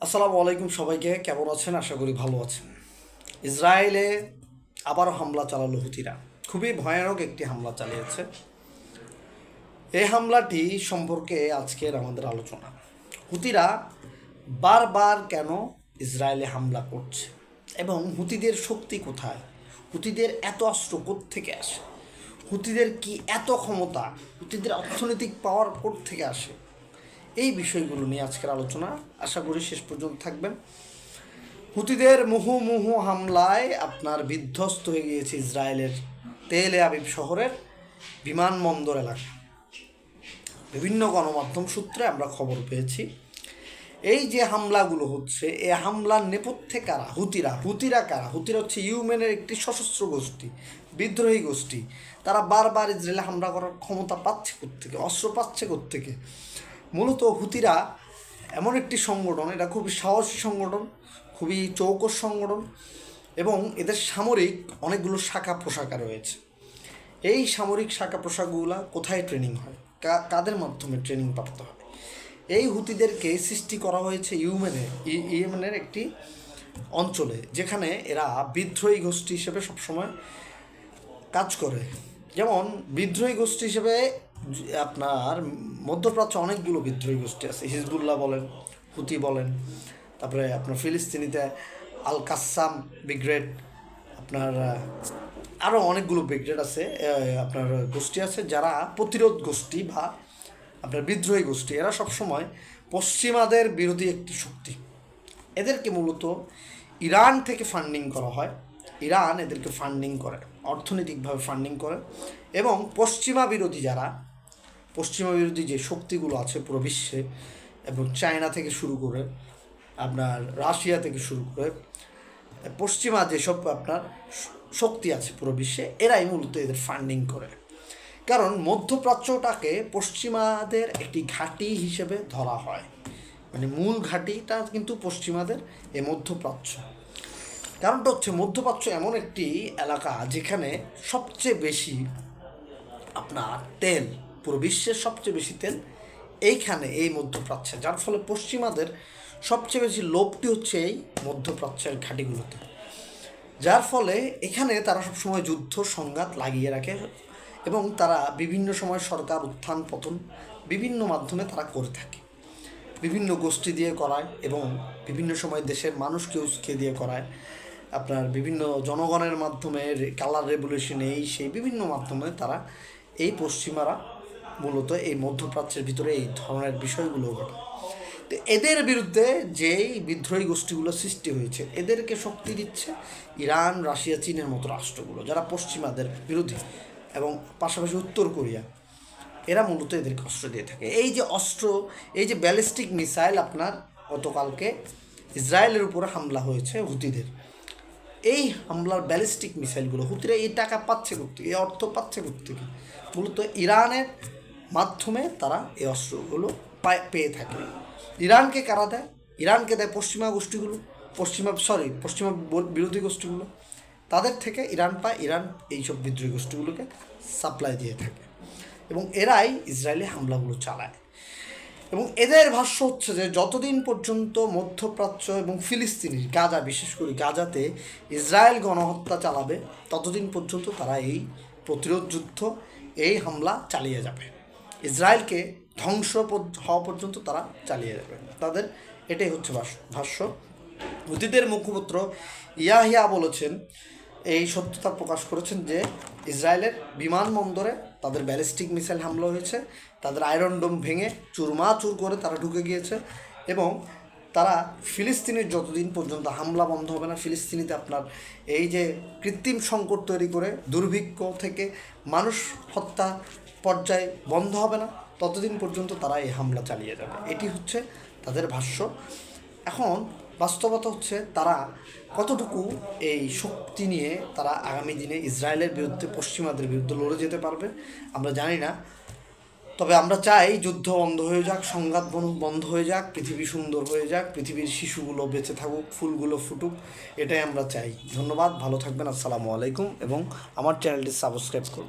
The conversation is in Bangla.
আসসালামু আলাইকুম সবাইকে, কেমন আছেন? আশা করি ভালো আছেন। ইসরায়েলে আবারও হামলা চালালো হুতিরা। খুবই ভয়ানক একটি হামলা চালিয়েছে। এই হামলাটি সম্পর্কে আজকের আমাদের আলোচনা। হুতিরা বারবার কেন ইসরায়েলে হামলা করছে এবং হুতিদের শক্তি কোথায়? হুতিদের এত অস্ত্র থেকে আসে? হুতিদের কি এত ক্ষমতা? হুতিদের অর্থনৈতিক পাওয়ার থেকে আসে? এই বিষয়গুলো নিয়ে আজকের আলোচনা আশা করি শেষ পর্যন্ত থাকবেন। হুতিদের মুহুমুহু হামলায় আপনার বিধ্বস্ত হয়ে গিয়েছে ইসরায়েলের তেলে আবিব শহরের বিমানবন্দর এলাকা। বিভিন্ন গণমাধ্যম সূত্রে আমরা খবর পেয়েছি। এই যে হামলাগুলো হচ্ছে, এ হামলার নেপথ্যে কারা? হুতিরা। হুতিরা কারা? হুতিরা হচ্ছে ইউমেনের একটি সশস্ত্র গোষ্ঠী, বিদ্রোহী গোষ্ঠী। তারা বারবার ইসরায়েলে হামলা করার ক্ষমতা পাচ্ছে কোত্থেকে? অস্ত্র পাচ্ছে কোত্থেকে? মূলত হুতিরা এমন একটি সংগঠন, এটা খুবই সাহসী সংগঠন, খুবই চৌকস সংগঠন এবং এদের সামরিক অনেকগুলো শাখা প্রশাখা রয়েছে। এই সামরিক শাখা প্রশাখাগুলো কোথায় ট্রেনিং হয়? কাদের মাধ্যমে ট্রেনিং প্রাপ্ত হয় এই হুতিদেরকে সৃষ্টি করা হয়েছে ইউমেনে, ই- ইয়েমেনের একটি অঞ্চলে, যেখানে এরা বিদ্রোহী গোষ্ঠী হিসেবে সবসময় কাজ করে। যেমন বিদ্রোহী গোষ্ঠী হিসেবে আপনার মধ্যপ্রাচ্যে অনেকগুলো বিদ্রোহী গোষ্ঠী আছে। হিজবুল্লাহ বলেন হুতি বলেন, তারপরে আপনার ফিলিস্তিনিতে আল কাসাম ব্রিগেড, আপনার আরও অনেকগুলো ব্রিগেড আছে আপনার গোষ্ঠী আছে যারা প্রতিরোধ গোষ্ঠী বা আপনার বিদ্রোহী গোষ্ঠী। এরা সবসময় পশ্চিমাদের বিরোধী একটি শক্তি। এদেরকে মূলত ইরান থেকে ফান্ডিং করা হয়। ইরান এদেরকে ফান্ডিং করে, অর্থনৈতিকভাবে ফান্ডিং করে এবং পশ্চিমা বিরোধী যারা পশ্চিমা বিরোধী যে শক্তিগুলো আছে পুরো বিশ্বে এবং চায়না থেকে শুরু করে আপনার রাশিয়া থেকে শুরু করে, পশ্চিমা যেসব আপনার শক্তি আছে পুরো বিশ্বে, এরাই মূলত এদের ফান্ডিং করে। কারণ মধ্যপ্রাচ্যটাকে পশ্চিমাদের একটি ঘাঁটি হিসেবে ধরা হয়। মানে মূল ঘাঁটিটা কিন্তু পশ্চিমাদের এই মধ্যপ্রাচ্য। কারণটা হচ্ছে মধ্যপ্রাচ্য এমন একটি এলাকা যেখানে সবচেয়ে বেশি আপনার তেল পুরো বিশ্বের সবচেয়ে বেশি তেল এইখানে, এই মধ্যপ্রাচ্যে। যার ফলে পশ্চিমাদের সবচেয়ে বেশি লোভটি হচ্ছে এই মধ্যপ্রাচ্যের ঘাঁটিগুলোতে। যার ফলে এখানে তারা সবসময় যুদ্ধ, সংঘাত লাগিয়ে রাখে এবং তারা বিভিন্ন সময় সরকার, উত্থান, পতন বিভিন্ন মাধ্যমে তারা করে থাকে। বিভিন্ন গোষ্ঠী দিয়ে করায় এবং বিভিন্ন সময় দেশের মানুষকে উস্কে দিয়ে করায়। আপনার বিভিন্ন জনগণের মাধ্যমে কালার রেভলিউশন এই সেই বিভিন্ন মাধ্যমে তারা এই পশ্চিমারা মূলত এই মধ্যপ্রাচ্যের ভিতরে এই ধরনের বিষয়গুলো ঘটে। তো এদের বিরুদ্ধে যেই বিদ্রোহী গোষ্ঠীগুলো সৃষ্টি হয়েছে, এদেরকে শক্তি দিচ্ছে ইরান, রাশিয়া, চীনের মতো রাষ্ট্রগুলো, যারা পশ্চিমাদের বিরোধী এবং পাশাপাশি উত্তর কোরিয়া। এরা মূলত এদেরকে অস্ত্র দিয়ে থাকে। এই যে অস্ত্র, এই যে ব্যালিস্টিক মিসাইল আপনার গতকালকে ইসরায়েলের উপরে হামলা হয়েছে হুতিদের। এই হামলার ব্যালিস্টিক মিসাইলগুলো হুতিরা এই টাকা পাচ্ছে কোথেকে এই অর্থ পাচ্ছে কোথেকে মূলত ইরানের মাধ্যমে তারা এই অস্ত্রগুলো পায় থাকে। ইরানকে কারা দেয়? ইরানকে দেয় পশ্চিমা গোষ্ঠীগুলো, পশ্চিমা সরি পশ্চিমা বিরোধী গোষ্ঠীগুলো। তাদের থেকে ইরান পায়, ইরান এইসব বিদ্রোহী গোষ্ঠীগুলোকে সাপ্লাই দিয়ে থাকে। এবং এরাই ইসরায়েলে হামলাগুলো চালায়। এবং এদের ভাষ্য হচ্ছে যে যতদিন পর্যন্ত মধ্যপ্রাচ্য এবং ফিলিস্তিনি, গাজা, বিশেষ করে গাজাতে ইসরায়েল গণহত্যা চালাবে, ততদিন পর্যন্ত তারা এই প্রতিরোধ যুদ্ধ, এই হামলা চালিয়ে যাবে। ইসরায়েলকে ধ্বংস হওয়া পর্যন্ত তারা চালিয়ে যাবে। তাদের এটাই হচ্ছে ভাষ্য। হুতিদের মুখপাত্র ইয়াহিয়া বলেছেন, এই সত্যতা প্রকাশ করেছেন যে ইসরায়েলের বিমানবন্দরে তাদের ব্যালিস্টিক মিসাইল হামলা হয়েছে, তাদের আয়রন ডোম ভেঙে চুরমাচুর করে তারা ঢুকে গিয়েছে এবং তারা ফিলিস্তিনের যতদিন পর্যন্ত হামলা বন্ধ হবে না, ফিলিস্তিনিতে আপনার এই যে কৃত্রিম সংকট তৈরি করে দুর্ভিক্ষ থেকে মানুষ হত্যা পর্যায়ে বন্ধ হবে না, ততদিন পর্যন্ত তারা এই হামলা চালিয়ে যাবে। এটি হচ্ছে তাদের ভাষ্য। এখন বাস্তবতা হচ্ছে তারা কতটুকু এই শক্তি নিয়ে তারা আগামী দিনে ইসরায়েলের বিরুদ্ধে, পশ্চিমাদের বিরুদ্ধে লড়ে যেতে পারবে, আমরা জানি না। তবে আমরা চাই যুদ্ধ বন্ধ হয়ে যাক, সংঘাত বন্ধ হয়ে যাক, পৃথিবী সুন্দর হয়ে যাক, পৃথিবীর শিশুগুলো বেঁচে থাকুক, ফুলগুলো ফুটুক, এটাই আমরা চাই। ধন্যবাদ, ভালো থাকবেন, আসসালামু আলাইকুম, এবং আমার চ্যানেলটি সাবস্ক্রাইব করবেন।